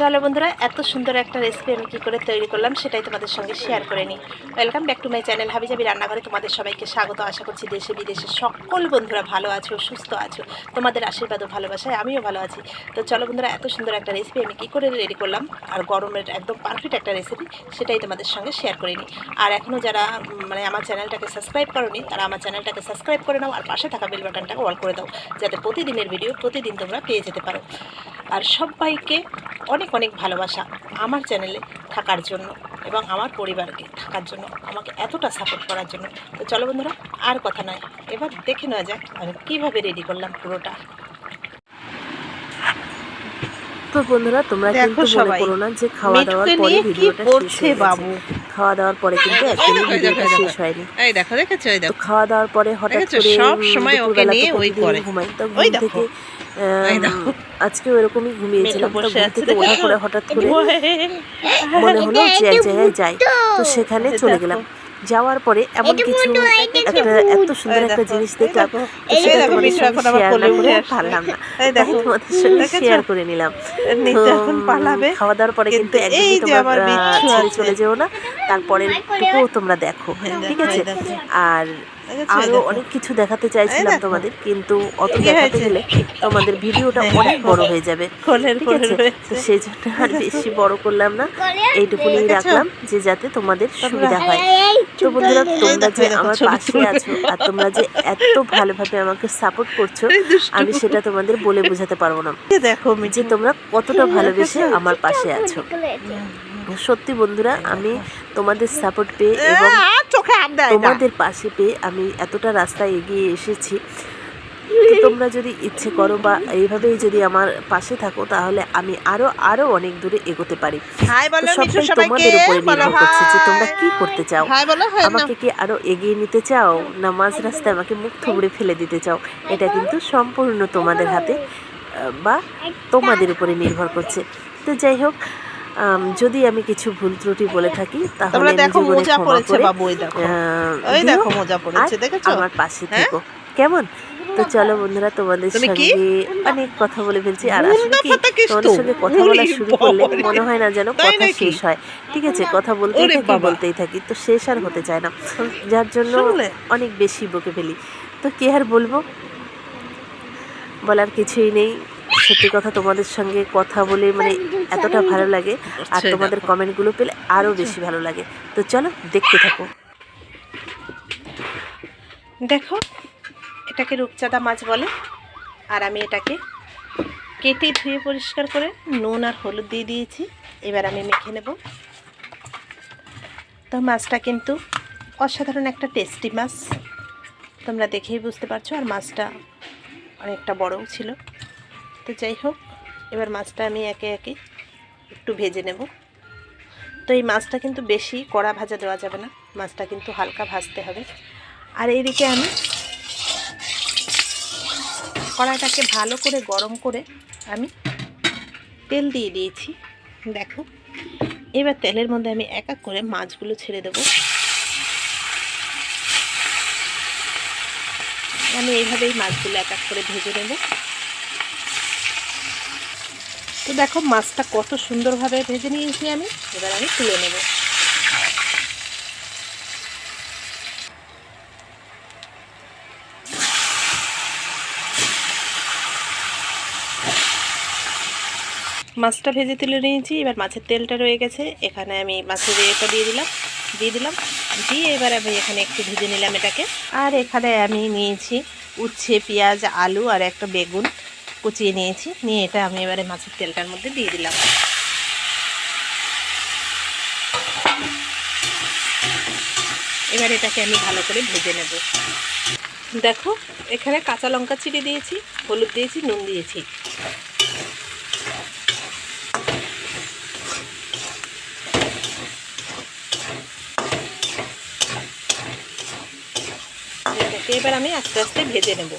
চলো বন্ধুরা, এত সুন্দর একটা রেসিপি আমি কী করে তৈরি করলাম সেটাই তোমাদের সঙ্গে শেয়ার করে নিই। Welcome back to my channel হাবিজাবি রান্নাঘরে তোমাদের সবাইকে স্বাগত। আশা করছি দেশে, বিদেশে সকল বন্ধুরা ভালো আছো, সুস্থ আছো। তোমাদের আশীর্বাদ ও ভালোবাসায় আমিও ভালো আছি। তো চলো বন্ধুরা, এত সুন্দর একটা রেসিপি আমি কী করে রেডি করলাম, আর গরমের একদম পারফেক্ট একটা রেসিপি সেটাই তোমাদের সঙ্গে শেয়ার করে নিই। আর এখনও যারা মানে আমার চ্যানেলটাকে সাবস্ক্রাইব করোনি, তারা আমার চ্যানেলটাকে সাবস্ক্রাইব করে নাও, আর পাশে থাকা বেল বাটনটাকে অল করে দাও, যাতে প্রতিদিনের ভিডিও প্রতিদিন তোমরা পেয়ে যেতে পারো। আর সবাইকে অনেক অনেক ভালোবাসা আমার চ্যানেলে থাকার জন্য এবং আমার পরিবারকে থাকার জন্য আমাকে এতটা সাপোর্ট করার জন্য। তো চলো বন্ধুরা আর কথা নয়। এবার দেখে নেওয়া যাক আমি কীভাবে রেডি করলাম পুরোটা। তো বন্ধুরা তোমরা কিন্তু মনে করো না যে খাওয়া দাওয়ার পরে ভিডিওটা শেষ হয়ে বাবু? খাওয়া দাওয়ার পরে কিন্তু একদমই ভিডিওটা শেষ হয়নি। এই দেখো দেখেছ এই তো খাওয়া দাওয়ার পরে হঠাৎ দেখেছ, করে সব সময় ওকে নিয়ে ওই করে। ঘুমাই তো ঘুম থেকে এরকমই ঘুমিয়েছিলাম তো ঘুম থেকে ওঠা দেখেছ? করে হঠাৎ করে মনে হলো যে এক জায়গায় যাই তো সেখানে চলে গেলাম। যাওয়ার পরে এমন কিছু একটা এত সুন্দর একটা জিনিস দেখলাম সেটা তোমাদের সঙ্গে শেয়ার না করে পারলাম না। এই তাই দেখো, তোমাদের সঙ্গে শেয়ার করে নিলাম। খাওয়া দাওয়ার পরে কিন্তু একদমই তোমার ছেড়ে চলে যেও না। তারপরের টুকুও তোমরা দেখো হ্যাঁ, ঠিক আছে? আর দেখেছ, এই আরও অনেক কিছু দেখাতে চাইছিলাম তোমাদের কিন্তু অত কি দেখাতে গেলে তোমাদের ভিডিওটা অনেক বড় হয়ে যাবে কোলের ঠিক আছে? তো সেই জন্য আর বেশি বড় করলাম না এইটুকুনি? রাখলাম যে যাতে তোমাদের সুবিধা হয়। তো বন্ধুরা তোমরা যে আমার পাশে আছো আর তোমরা যে এত ভালোভাবে আমাকে সাপোর্ট করছ আমি সেটা তোমাদের বলে বোঝাতে পারব না। দেখো যে তোমরা কতটা ভালোবেসে আমার পাশে আছো। সত্যি বন্ধুরা আমি তোমাদের সাপোর্ট পেয়ে এবং তোমাদের পাশে পেয়ে আমি এতটা রাস্তায় এগিয়ে এসেছি। তোমরা যদি ইচ্ছে করো বা এইভাবেই যদি আমার পাশে থাকো তাহলে আমি আরও আরও অনেক দূরে এগোতে পারি। তোমাদের উপরে নির্ভর করছে যে তোমরা কি করতে চাও। আমাকে কি আরও এগিয়ে নিতে চাও? না মাঝ রাস্তায় আমাকে মুখ থুবড়ে ফেলে দিতে চাও? এটা কিন্তু সম্পূর্ণ তোমাদের হাতে বা তোমাদের উপরে নির্ভর করছে। তো যাই হোক যদি আমি কিছু ভুল ত্রুটি বলে থাকি তাহলে দেখো মোজা পড়েছে বাবু ওই দেখো। ওই দেখো মোজা পড়েছে দেখেছ? আমার পাশে হ্যাঁ? থেকো। কেমন? তো চলো বন্ধুরা তোমাদের সঙ্গে অনেক কথা বলে ফেলছি আর আসলে কি? তোমাদের সঙ্গে কথা বলা শুরু করলে মনে হয় না যেন কথা শেষ হয়। ঠিক আছে কথা বলতেই থাকি বলতেই থাকি তো শেষ আর হতে চায় না। যার জন্য অনেক বেশি বকে ফেলি। তো কি আর বলব? বলার কিছুই নেই। সত্যি কথা তোমাদের সঙ্গে কথা বলে মানে এতটা ভালো লাগে। আর তোমাদের কমেন্টগুলো পেলে আরও বেশি ভালো লাগে। তো চলো দেখতে থাকো। দেখো এটাকে রূপচাঁদা মাছ বলে। আর আমি এটাকে কেটে ধুয়ে পরিষ্কার করে নুন আর হলুদ দিয়ে দিয়েছি। এবার আমি মেখে নেব। তো মাছটা কিন্তু অসাধারণ একটা টেস্টি মাছ। তোমরা দেখেই বুঝতে পারছ আর মাছটা অনেকটা বড়ও ছিল। তো যাই হোক, এবার মাছটা আমি একে একে একটু ভেজে নেব। তো এই মাছটা কিন্তু বেশি কড়া ভাজা দেওয়া যাবে না, মাছটা কিন্তু হালকা ভাজতে হবে। আর এইদিকে আমি কড়াইটাকে ভালো করে গরম করে আমি তেল দিয়ে দিয়েছি, দেখো। এবার তেলের মধ্যে আমি এক এক করে মাছগুলো ছেড়ে দেবো। আমি এইভাবেই মাছগুলো এক এক করে ভেজে নেব। তো দেখো মাছটা কত সুন্দরভাবে ভেজে নিয়েছি আমি। এবার আমি তুলে নেব। মাছটা ভেজে তুলে নিয়েছি, এবার মাছের তেলটা রয়ে গেছে। এখানে আমি মাছের ইয়েটা দিয়ে দিলাম দিয়ে দিলাম। দিয়ে এবার আমি এখানে একটু ভেজে নিলাম এটাকে। আর এখানে আমি নিয়েছি উচ্ছে, পেঁয়াজ, আলু আর একটা বেগুন। কুচিয়ে নিয়েছি। নিয়ে এটা আমি এবারে মাছের তেলটার মধ্যে দিয়ে দিলাম। এবার এটাকে আমি ভালো করে ভেজে নেব। দেখো, এখানে কাঁচা লঙ্কা চিড়ে দিয়েছি, হলুদ দিয়েছি, নুন দিয়েছি। এবার আমি আস্তে আস্তে ভেজে নেব।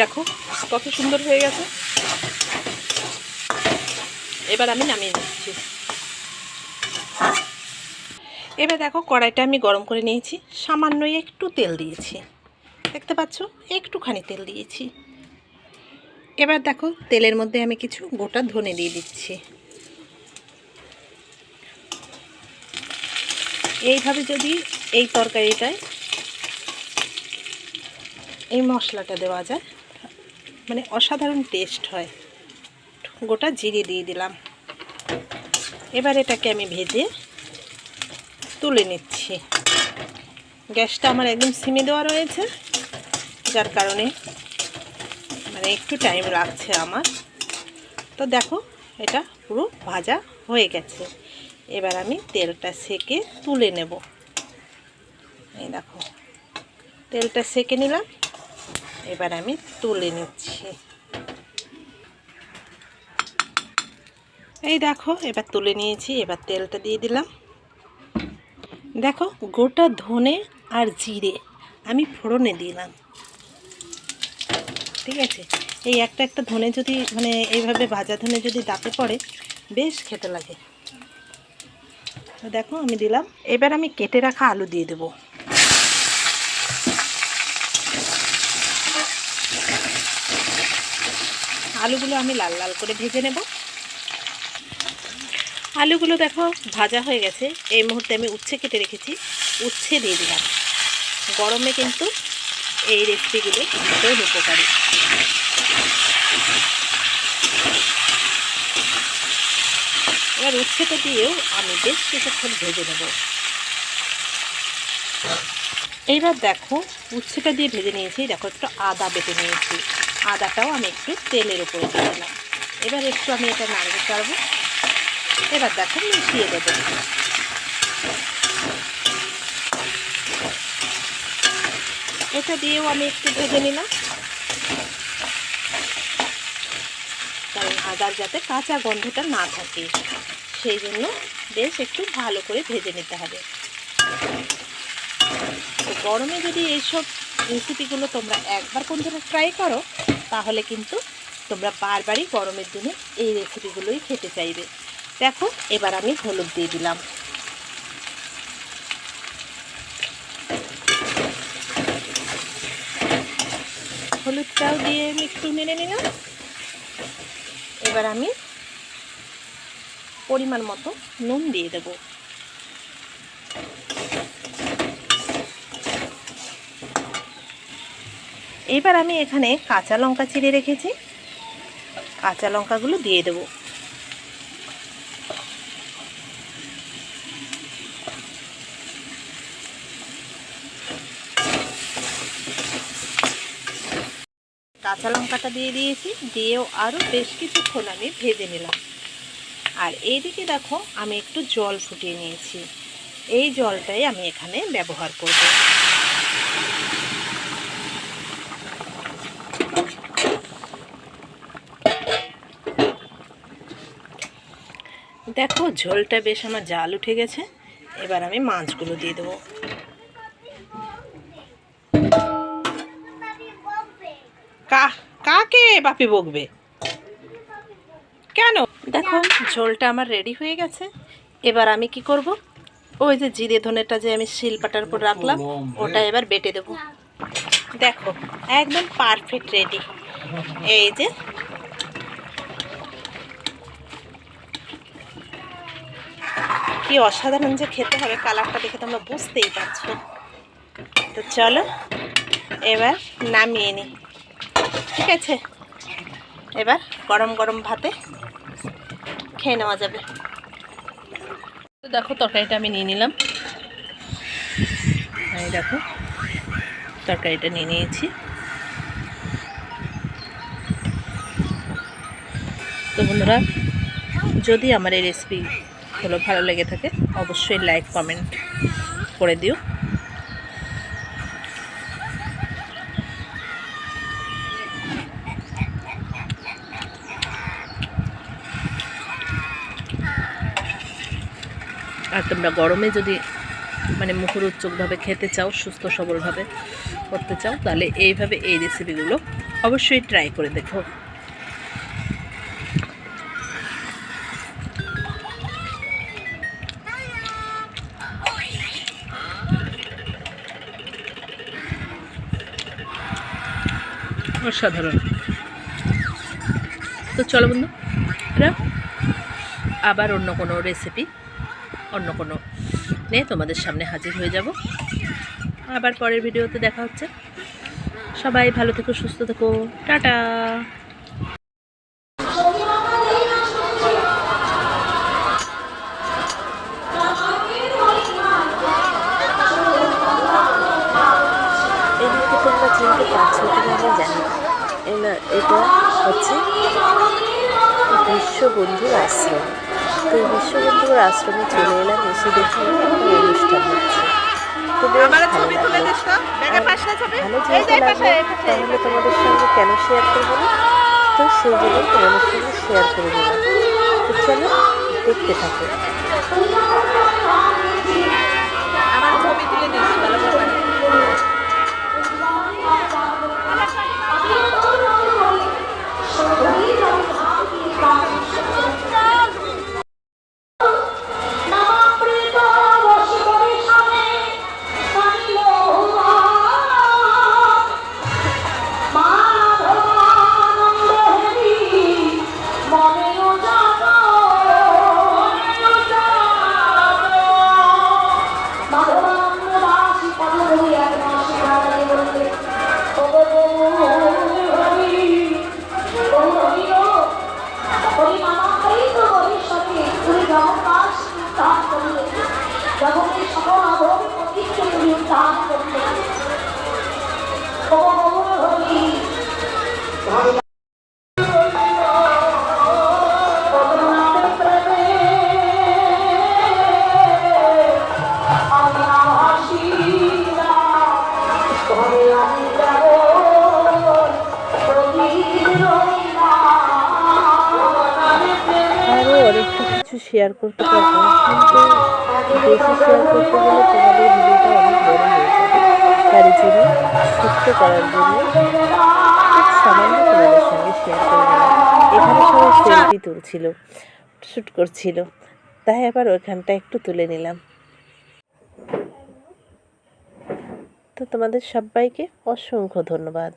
দেখো, কত সুন্দর হয়ে গেছে। এবার আমি নামিয়ে দিচ্ছি এবার দেখো, কড়াইটা আমি গরম করে নিয়েছি। সামান্য একটু তেল দিয়েছি। দেখতে পাচ্ছ? একটুখানি তেল দিয়েছি। এবার দেখো, তেলের মধ্যে আমি কিছু গোটা ধনে দিয়ে দিচ্ছি। এইভাবে যদি এই তরকারিটায় এই মশলাটা দেওয়া যায় মানে অসাধারণ টেস্ট হয়। গোটা জিরে দিয়ে দিলাম। এবার এটাকে আমি ভেজে তুলে নিচ্ছি। গ্যাসটা আমার একদম সিমে দেওয়া রয়েছে, যার কারণে মানে একটু টাইম লাগছে আমার। তো দেখো, এটা পুরো ভাজা হয়ে গেছে। এবার আমি তেলটা সেকে তুলে নেব। এই দেখো, তেলটা সেকে নিলাম। এবার আমি তুলে নিচ্ছি। এই দেখো, এবার তুলে নিয়েছি, এবার তেলটা দিয়ে দিলাম। দেখো, গোটা ধনে আর জিরে আমি ফোড়নে দিলাম। ঠিক আছে? এই একটা একটা ধনে যদি মানে এইভাবে ভাজা ধনে যদি দাঁতে পড়ে, বেশ খেতে লাগে। দেখো, আমি দিলাম। এবার আমি কেটে রাখা আলু দিয়ে দেবো। আলুগুলো আমি লাল লাল করে ভেজে নেব। আলুগুলো দেখো ভাজা হয়ে গেছে। এই মুহূর্তে আমি উচ্ছে কেটে রেখেছি। উচ্ছে দিয়ে দিলাম। গরমে কিন্তু এই রেসিপিগুলো ভীষণ উপকারী। এবার উচ্ছেটা দিয়েও আমি বেশ কিছুক্ষণ ভেজে নেব। এইবার দেখো উচ্ছেটা দিয়ে ভেজে নিয়েছি। দেখো একটু আদা বেটে নিয়েছি। আদাটাও আমি একটু তেলের উপরে দিয়ে দিলাম। এবার একটু আমি এটা নাড়তে পারব এবার দেখো মিশিয়ে দেবো। এটা দিয়েও আমি একটু ভেজে নিলাম। কারণ আদার যাতে কাঁচা গন্ধটা না থাকে, সেই জন্য বেশ একটু ভালো করে ভেজে নিতে হবে। গরমে যদি এইসব রেসিপিগুলো তোমরা একবার বন্ধুরা ট্রাই করো, তাহলে কিন্তু তোমরা বারবারই গরমের দিনে এই রেসিপিগুলোই খেতে চাইবে। দেখো, এবার আমি হলুদ দিয়ে দিলাম। হলুদটাও দিয়ে আমি একটু নেড়ে নিলাম। এবার আমি পরিমাণ মতো নুন দিয়ে দেব। এবার আমি এখানে কাঁচা লঙ্কা চিড়ে রেখেছি। কাঁচা লঙ্কাগুলো দিয়ে দেব। কাঁচা লঙ্কাটা দিয়ে দিয়েছি, দিয়েও আরও বেশ কিছুক্ষণ আমি ভেজে নিলাম। আর এইদিকে দেখো, আমি একটু জল ফুটিয়ে নিয়েছি। এই জলটাই আমি এখানে ব্যবহার করব। দেখো ঝোলটা বেশ আমার জাল উঠে গেছে। এবার আমি মাছগুলো দিয়ে দেবো। কা কাকে বাপি বকবে? কেন? দেখো ঝোলটা আমার রেডি হয়ে গেছে। এবার আমি কি করব? ওই যে জিরে ধনেটা যে আমি শিলপাটার উপর রাখলাম ওটা এবার বেটে দেব। দেখো একদম পারফেক্ট রেডি এই যে কি অসাধারণ যে খেতে হবে কালারটা দেখে তোমরা বুঝতেই পারছ। তো চলো, এবার নামিয়ে নিই ঠিক আছে? এবার গরম গরম ভাতে খেয়ে নেওয়া যাবে। তো দেখো, তরকারিটা আমি নিয়ে নিলাম। এই দেখো, তরকারিটা নিয়ে নিয়েছি। তো বন্ধুরা, যদি আমার এই রেসিপিগুলো ভালো লেগে থাকে, অবশ্যই লাইক কমেন্ট করে দিও। আর তোমরা গরমে যদি মানে মুখরোচকভাবে খেতে চাও, সুস্থ সবলভাবে করতে চাও, তাহলে এইভাবে এই রেসিপিগুলো অবশ্যই ট্রাই করে দেখো। অসাধারণ। তো চলো বন্ধু আবার অন্য কোনো রেসিপি অন্য কোনো নিয়ে তোমাদের সামনে হাজির হয়ে যাব। আবার পরের ভিডিওতে দেখা হচ্ছে। সবাই ভালো থেকো, সুস্থ থেকো। টাটা! আশ্রম তো এই বিশ্ববন্ধুর আশ্রমে চলে এলাম এসে দেখি অনুষ্ঠান হচ্ছে। তো বেশ ভালো লাগল। ভালো যেহেতু লাগল। তাহলে তোমাদের সঙ্গে কেন শেয়ার করব না? তো সেই জন্য তোমাদের সঙ্গে শেয়ার করে দিলাম। তো চলো দেখতে থাকো। শেয়ার করতে পারব বেশি শেয়ার করতে গেলে তোমাদের ভিডিওটা অনেক বড় হয়ে যাবে। তার জন্য ছোট্ট করার জন্য খুব সামান্য তোমাদের সঙ্গে শেয়ার করে এখানে সবাই সেলফি তুলছিল শ্যুট করছিল। তাই আবার ওইখানটা একটু তুলে নিলাম। তো তোমাদের সবাইকে অসংখ্য ধন্যবাদ।